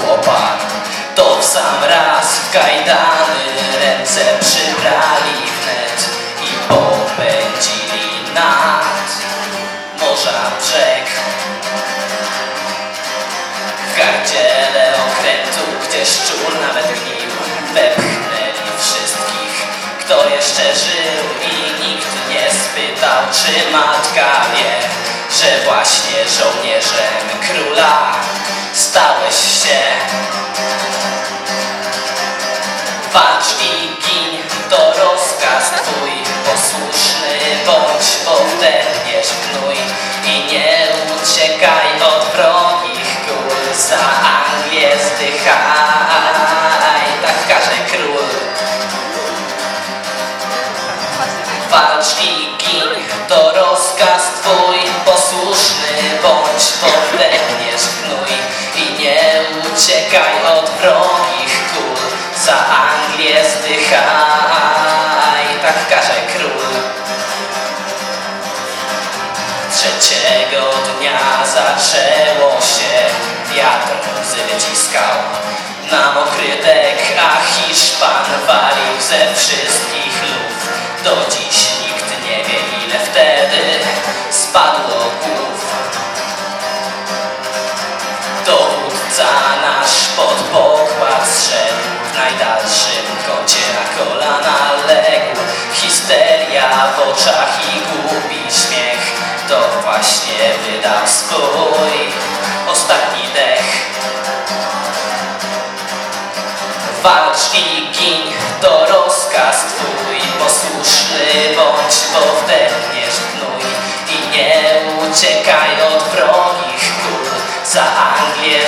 chłopak. To w sam raz w kajdany ręce przybrali wnet I popędzili nad. Morza brzeg. W gardziele okrętu, gdzie szczur nawet gnił. Wepchnęli wszystkich, kto jeszcze żył I nikt nie spytał, czy matka wie Że właśnie stałeś się. Walcz i gin, to rozkaz twój. Posłuszny bądź, bo wdepniesz w gnój I nie uciekaj od wrogich kul Za Anglię zdychaj, tak każe król. Walcz i gin, to tak każe król. Trzeciego dnia zaczęło się. Wiatr łzy wyciskał. Na mokry dek A Hiszpan walił ze wszystkich luf Do dziś nikt nie wie ile wtedy spadło głów. Dowódca nasz w oczach i głupi śmiech To właśnie wydał swój ostatni dech. Walcz i gin, to rozkaz twój. Posłuszny bądź, bo wdepniesz w gnój I nie uciekaj od wrogich kul. Za Anglię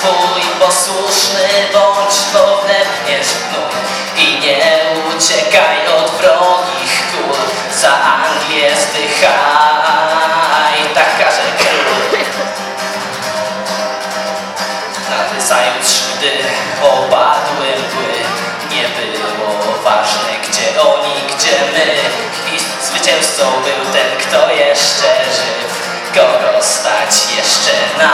twój Posłuszny bądź, bo wdepniesz gnój I nie uciekaj od wrogich kul. Za Anglię zdychaj, tak każe król. Nazajutrz, gdy opadły mgły Nie było ważne, gdzie oni, gdzie my. I zwycięzcą był ten, kto jeszcze żyw Kogo stać jeszcze na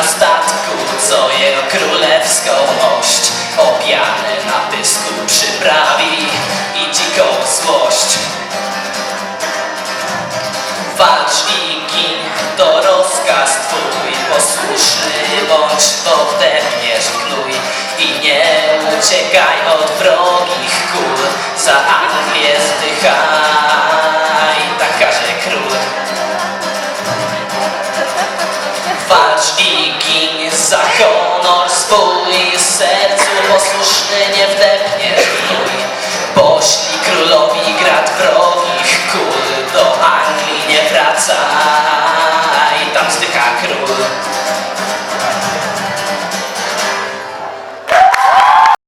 Na statku, co jego królewską mość Opiane na pysku przyprawi i dziką złość. Walcz i gin, to rozkaz twój Posłuszny bądź, w gnój I nie uciekaj od wrogich kul Za posłuszny nie wdepniesz